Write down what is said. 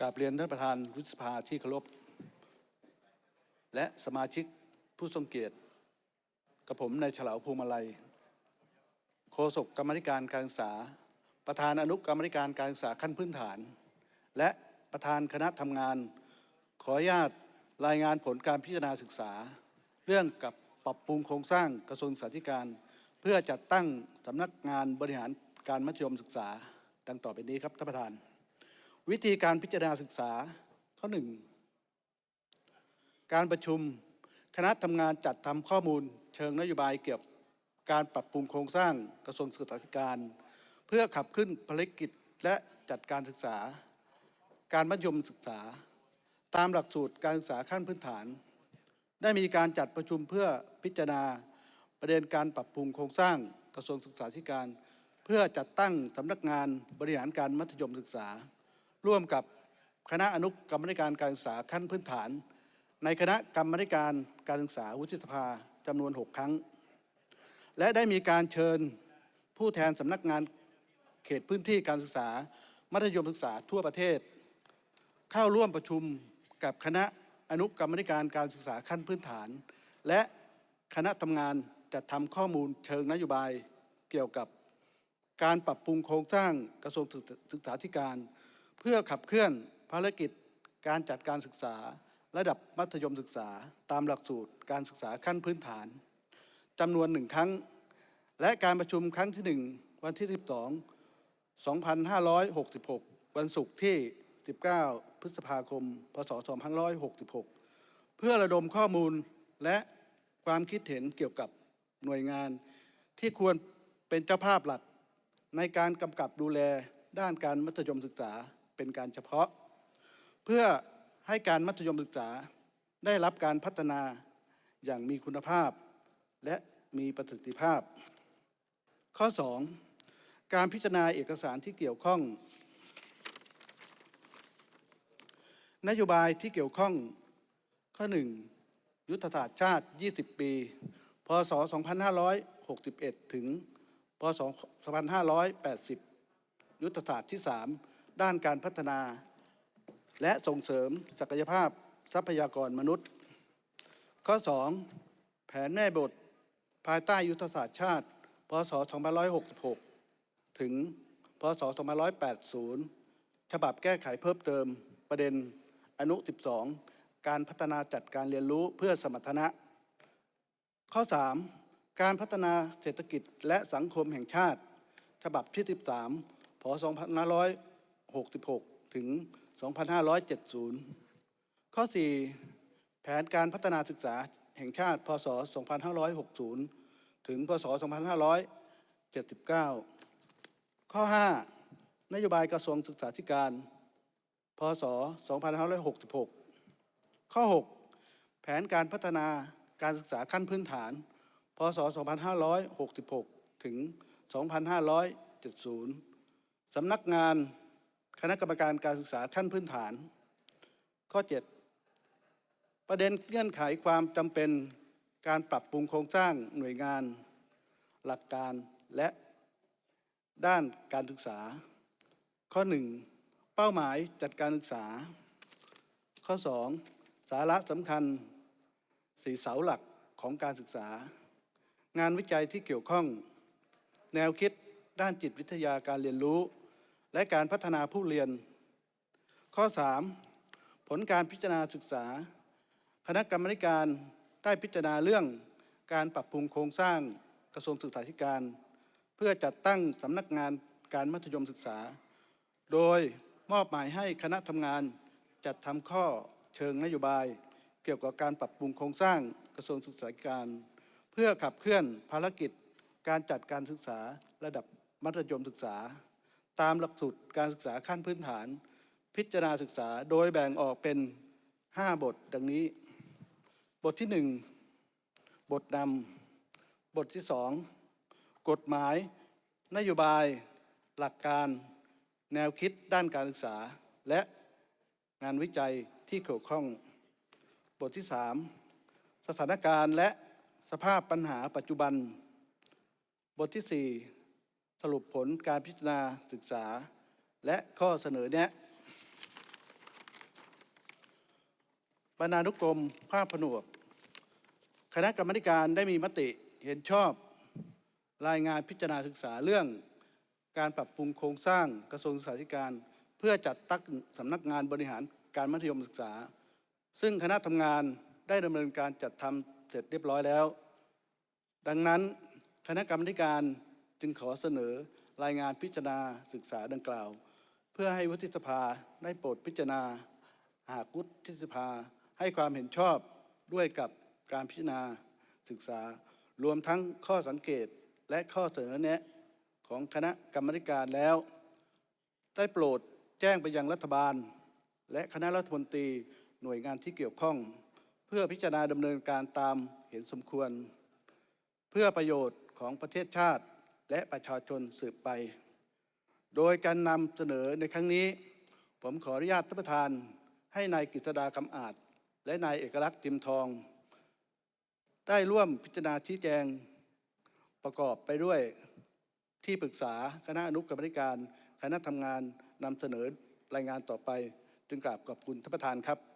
กราบเรียนท่านประธานวุฒิสภาที่เคารพ และสมาชิกผู้ทรงเกียรติ กับผมนายเฉลาวภูมิมาลัย โฆษกกรรมธิการการศึกษา ประธานอนุกรรมธิการการศึกษาขั้นพื้นฐาน และประธานคณะทำงาน ขออนุญาตรายงานผลการพิจารณาศึกษา เรื่องกับปรับปรุงโครงสร้างกระทรวงศึกษาธิการ เพื่อจัดตั้งสำนักงานบริหารการมัธยมศึกษา ดังต่อไปนี้ครับท่านประธาน วิธีการพิจารณาศึกษาข้อหนึ่งการประชุมคณะทำงานจัดทำข้อมูล เชิงนโยบายเกี่ยวกับการปรับปรุงโครงสร้างกระทรวงศึกษาธิการ เพื่อขับขึ้นภารกิจและจัดการศึกษา การมัธยมศึกษา ตามหลักสูตรการศึกษาขั้นพื้นฐาน ได้มีการจัดประชุมเพื่อพิจารณาประเด็นการปรับปรุงโครงสร้างกระทรวงศึกษาธิการ เพื่อจัดตั้งสำนักงานบริหารการมัธยมศึกษา ร่วมกับคณะอนุกรรมการการศึกษาขั้นพื้นฐาน ในคณะกรรมการการศึกษาวุฒิสภาจำนวน 6 ครั้ง และได้มีการเชิญผู้แทนสำนักงานเขตพื้นที่การศึกษา มัธยมศึกษาทั่วประเทศ เข้าร่วมประชุมกับคณะอนุกรรมการการศึกษาขั้นพื้นฐาน และคณะทำงานจัดทำข้อมูลเชิงนโยบายเกี่ยวกับการปรับปรุงโครงสร้างกระทรวงศึกษาธิการ เพื่อขับเคลื่อนภารกิจการจัดการศึกษา ระดับมัธยมศึกษาตามหลักสูตรการศึกษาขั้นพื้นฐานจำนวนหนึ่งครั้ง และการประชุมครั้งที่หนึ่งวันที่ 12 2566 วันศุกร์ที่ 19 พฤษภาคม พศ 2566 เพื่อระดมข้อมูลและความคิดเห็นเกี่ยวกับหน่วยงาน ที่ควรเป็นเจ้าภาพหลักในการกำกับดูแลด้านการมัธยมศึกษา เป็นการเฉพาะ เพื่อให้การมัธยมศึกษาได้รับการพัฒนาอย่างมีคุณภาพ และมีประสิทธิภาพ ข้อ 2 การพิจารณาเอกสารที่เกี่ยวข้อง นโยบายที่เกี่ยวข้อง ข้อ 1 ยุทธศาสตร์ชาติ 20 ปี พศ 2561 ถึง พศ 2580 ยุทธศาสตร์ที่ 3 ด้านการพัฒนา และส่งเสริมศักยภาพทรัพยากรมนุษย์ ข้อ 2 แผนแม่บท ภายใต้ยุทธศาสตร์ชาติ พศ 2566 ถึง พศ 2580 ฉบับแก้ไขเพิ่มเติมประเด็นอนุ 12 การพัฒนาจัดการเรียนรู้เพื่อสมรรถนะ ข้อ 3 การพัฒนาเศรษฐกิจและสังคมแห่งชาติ ฉบับที่ 13 พศ 2566 ถึง 2570 ข้อ 4 แผนการพัฒนาศึกษาแห่งชาติ พศ 2560 ถึง พศ 2579 ข้อ 5 นโยบายกระทรวงศึกษาธิการ พศ 2566 ข้อ 6 แผนการพัฒนาการศึกษาขั้นพื้นฐาน พศ 2566 ถึง 2570 สำนักงาน คณะกรรมการการศึกษาขั้นพื้นฐาน ข้อ 7 ประเด็นเงื่อนไขความจำเป็นการปรับปรุงโครงสร้างหน่วยงาน หลักการและด้านการศึกษา ข้อ 1 เป้าหมายจัดการศึกษา ข้อ 2 สาระสำคัญสีเสาหลักของการศึกษา งานวิจัยที่เกี่ยวข้อง แนวคิดด้านจิตวิทยาการเรียนรู้ และการพัฒนาผู้เรียน ข้อ 3 ผลการพิจารณาศึกษา คณะกรรมการได้พิจารณาเรื่องการปรับปรุงโครงสร้างกระทรวงศึกษาธิการ เพื่อจัดตั้งสำนักงานการมัธยมศึกษา โดยมอบหมายให้คณะทำงานจัดทำข้อเชิงนโยบาย เกี่ยวกับการปรับปรุงโครงสร้างกระทรวงศึกษาธิการ เพื่อขับเคลื่อนภารกิจการจัดการศึกษาระดับมัธยมศึกษา ตามหลักสูตรการศึกษาขั้นพื้นฐาน พิจารณาศึกษาโดยแบ่งออกเป็น 5 บทดังนี้ บทที่ 1 บทนำบทที่ 2 กฎหมาย นโยบาย หลักการ แนวคิดด้านการศึกษา และงานวิจัยที่เกี่ยวข้อง บทที่ 3 สถานการณ์และสภาพปัญหาปัจจุบัน บทที่ 4 สรุปผลการพิจารณาศึกษา และข้อเสนอแนะบรรณานุกรมภาคผนวก คณะกรรมการได้มีมติเห็นชอบ รายงานพิจารณาศึกษาเรื่อง การปรับปรุงโครงสร้างกระทรวงศึกษาธิการ เพื่อจัดตั้งสำนักงานบริหารการมัธยมศึกษา ซึ่งคณะทำงานได้ดำเนินการจัดทำเสร็จเรียบร้อยแล้ว ดังนั้นคณะกรรมการ จึงขอเสนอรายงานพิจารณาศึกษาดังกล่าว เพื่อให้วุฒิสภาได้โปรดพิจารณา หากวุฒิสภาให้ความเห็นชอบด้วยกับการพิจารณาศึกษา รวมทั้งข้อสังเกตและข้อเสนอแนะของคณะกรรมการแล้ว ได้โปรดแจ้งไปยังรัฐบาล และคณะรัฐมนตรีหน่วยงานที่เกี่ยวข้อง เพื่อพิจารณาดำเนินการตามเห็นสมควร เพื่อประโยชน์ของประเทศชาติ และประชาชนสืบไป โดยการนำเสนอในครั้งนี้ ผมขออนุญาตท่านประธาน ให้นายกฤษดาคำอาจ และนายเอกลักษณ์จิมทอง ได้ร่วมพิจารณาชี้แจง ประกอบไปด้วยที่ปรึกษาคณะอนุกรรมการ คณะทำงานนำเสนอรายงานต่อไป จึงกราบขอบคุณท่านประธานครับ